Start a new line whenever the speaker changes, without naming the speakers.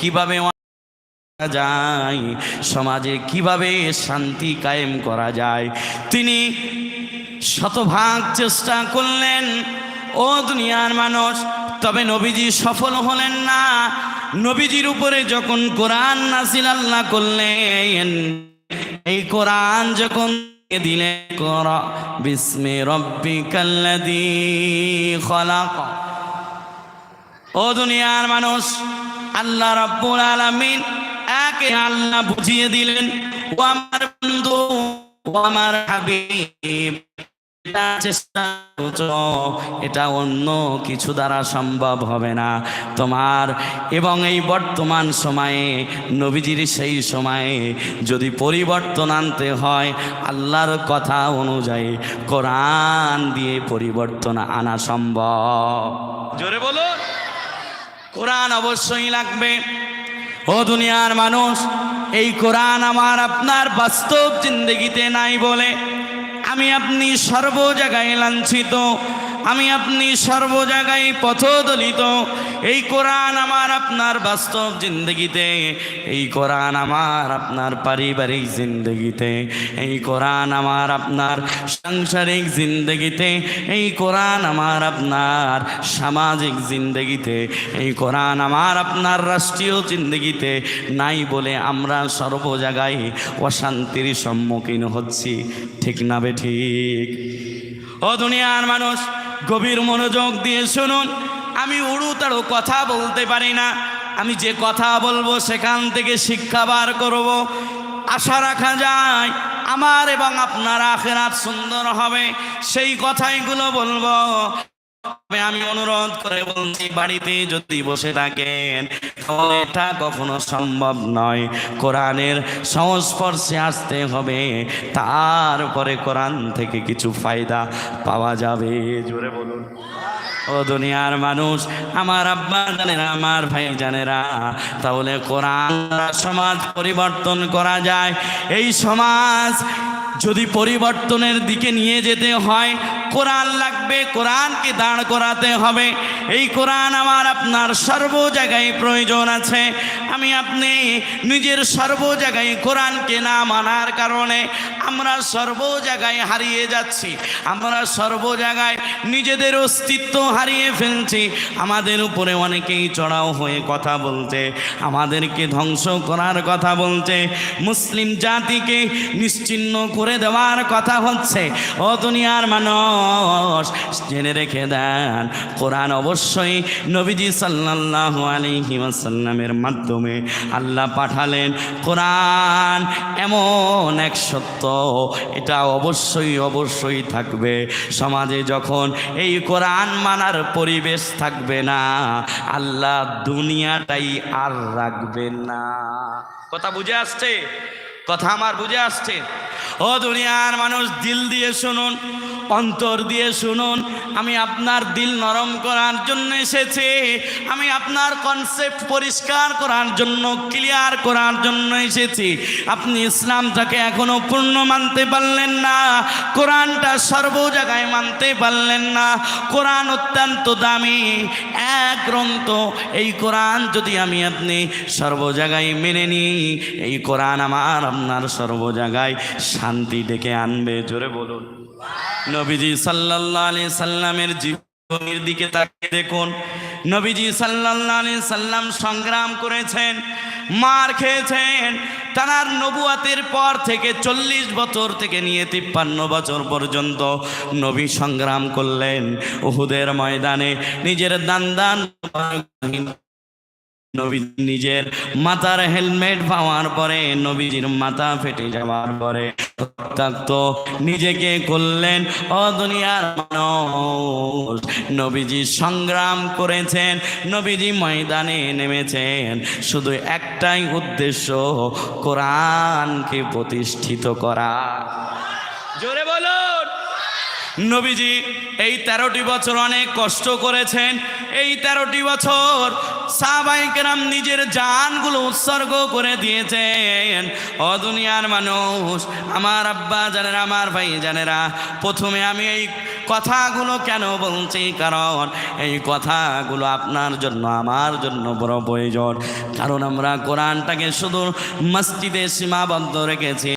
কীভাবে যায়? সমাজে কীভাবে শান্তি কায়েম করা যায়? তিনি শতভাগ চেষ্টা করলেন। ও দুনিয়ার মানুষ, তবে নবীজি সফল হলেন না। নবীজির উপরে যখন কোরআন নাসিল আল্লাহ করলেন, এই কোরআন যখন দিলে কর বিস্মে রব্বি কাল্লাদি খলাক। ও দুনিয়ার মানুষ আল্লাহ রাব্বুল আলামিন একে আল্লাহ বুঝিয়ে দিলেন, ও আমার বন্ধু, ও আমার হাবিব চেষ্টা এটা অন্য কিছু দ্বারা সম্ভব হবে না। তোমার এবং এই বর্তমান সময়ে, নবীজির সেই সময়ে যদি পরিবর্তন আনতে হয়, আল্লাহর কথা অনুযায়ী কোরআন দিয়ে পরিবর্তন আনা সম্ভব। জোরে বলো কোরআন অবশ্যই লাগবে। ও দুনিয়ার মানুষ, এই কোরআন আমার আপনার বাস্তব জিন্দগিতে নাই বলে আমি আপনি সর্ব জায়গায় লাঞ্ছিত। আমি আপনি সর্ব জায়গায় পথদলিত। এই কোরআন আমার আপনার বাস্তব জিন্দগিতে, এই কোরআন আমার আপনার পারিবারিক জিন্দগিতে, এই কোরআন আমার আপনার সাংসারিক জিন্দগিতে, এই কোরআন আমার আপনার সামাজিক জিন্দগিতে, এই কোরআন আমার আপনার রাষ্ট্রীয় জিন্দগিতে নাই বলে আমরা সর্ব জায়গায় অশান্তির সম্মুখীন হচ্ছি। ঠিক না বে ঠিক? ও দুনিয়ার মানুষ গভীর মনোযোগ দিয়ে শুনুন। আমি উড়ু কথা বলতে পারি না। আমি যে কথা বলব সেখান থেকে শিক্ষা বার করব। আশা রাখা যায়, আমার এবং আপনার আখেরাত সুন্দর হবে। সেই কথাইগুলো বলব। তবে আমি অনুরোধ করে বলছি, বাড়িতে যদি বসে থাকেন, তাহলে এটা কখনো সম্ভব নয়। কোরআনের সংস্পর্শে আসতে হবে তারপরে কোরআন থেকে কিছু ফায়দা পাওয়া যাবে। জোরে বলুন। ও দুনিয়ার মানুষ, আমার আব্বা জানেরা, আমার ভাই জানেরা, তাহলে কোরআন সমাজ পরিবর্তন করা যায়। এই সমাজ যদি পরিবর্তনের দিকে নিয়ে যেতে হয় কোরআন লাগবে কোরআনকে দাঁড় করাতে হবে। এই কোরআন আমার আপনার সর্ব জায়গায় প্রয়োজন আছে। আমি আপনি নিজের সর্ব জায়গায় কোরআনকে না মানার কারণে আমরা সর্ব জায়গায় হারিয়ে যাচ্ছি। আমরা সর্ব জায়গায় নিজেদের অস্তিত্ব হারিয়ে ফেলছি। আমাদের উপরে অনেকেই চড়াও হয়ে কথা বলতে আমাদেরকে ধ্বংস করার কথা বলতে মুসলিম জাতিকে নিশ্চিহ্ন করে দেওয়ার কথা হচ্ছে। ও দুনিয়ার মানুষ, জেনে রেখে দেন, কোরআন অবশ্যই নবীজি সাল্লাল্লাহু আলাইহি ওয়াসাল্লামের মাধ্যমে আল্লাহ পাঠালেন, কোরআন এমন এক সত্য, এটা অবশ্যই অবশ্যই থাকবে। সমাজে যখন এই কোরআন মানার পরিবেশ থাকবে না, আল্লাহ দুনিয়াটাই আর রাখবে না। কথা বুঝে আসছে? কথা আমার বুঝে আসছে? ও দুনিয়ার মানুষ, দিল দিয়ে শুনুন। অন্তর দিয়ে শুনুন, আমি আপনার দিল নরম করার জন্য এসেছি, আমি আপনার কনসেপ্ট পরিষ্কার করার জন্য ক্লিয়ার করার জন্য এসেছি। আপনি ইসলামটাকে এখনও পূর্ণ মানতে পারলেন না, কোরআনটা সর্ব জায়গায় মানতে পারলেন না, কোরআন অত্যন্ত দামি, এক গ্রন্থ এই কোরআন যদি আমি আপনি সর্ব জায়গায় মেনে নিই এই কোরআন আমার আপনার সর্ব জায়গায় শান্তি ডেকে আনবে, জোরে বলুন। নবীজি সাল্লাল্লাহু আলাইহি সাল্লামের জীবনের দিকে তাকিয়ে দেখুন। নবীজি সাল্লাল্লাহু আলাইহি সাল্লাম সংগ্রাম করেছেন, মার খেয়েছেন, তার নবুয়াতের পর থেকে চল্লিশ বছর থেকে নিয়ে তিপ্পান্ন বছর পর্যন্ত নবী সংগ্রাম করলেন। উহুদের ময়দানে নিজের দান দান নিজের মাথার হেলমেট পাওয়ার পরে নবীজির মাথা ফেটে যাওয়ার পরে রক্তাক্ত নিজেকে করলেন ও দুনিয়ার মানুষ। নবীজি সংগ্রাম করেছেন, নবীজি ময়দানে নেমেছেন। শুধু একটাই উদ্দেশ্য, কোরআনকে প্রতিষ্ঠিত করা। জোরে বলুন। নবীজি এই তেরোটি বছর অনেক কষ্ট করেছেন। এই তেরোটি বছর সাহবাইকেরাম নিজের জানগুলো উৎসর্গ করে দিয়েছেন। ও দুনিয়ার মানুষ, আমার আব্বা জানেরা, আমার ভাই জানেরা, প্রথমে আমি এই কথাগুলো কেন বলছি? কারণ এই কথাগুলো আপনার জন্য, আমার জন্য বড় প্রয়োজন। কারণ আমরা কোরআনটাকে শুধু মসজিদে সীমাবদ্ধ রেখেছি।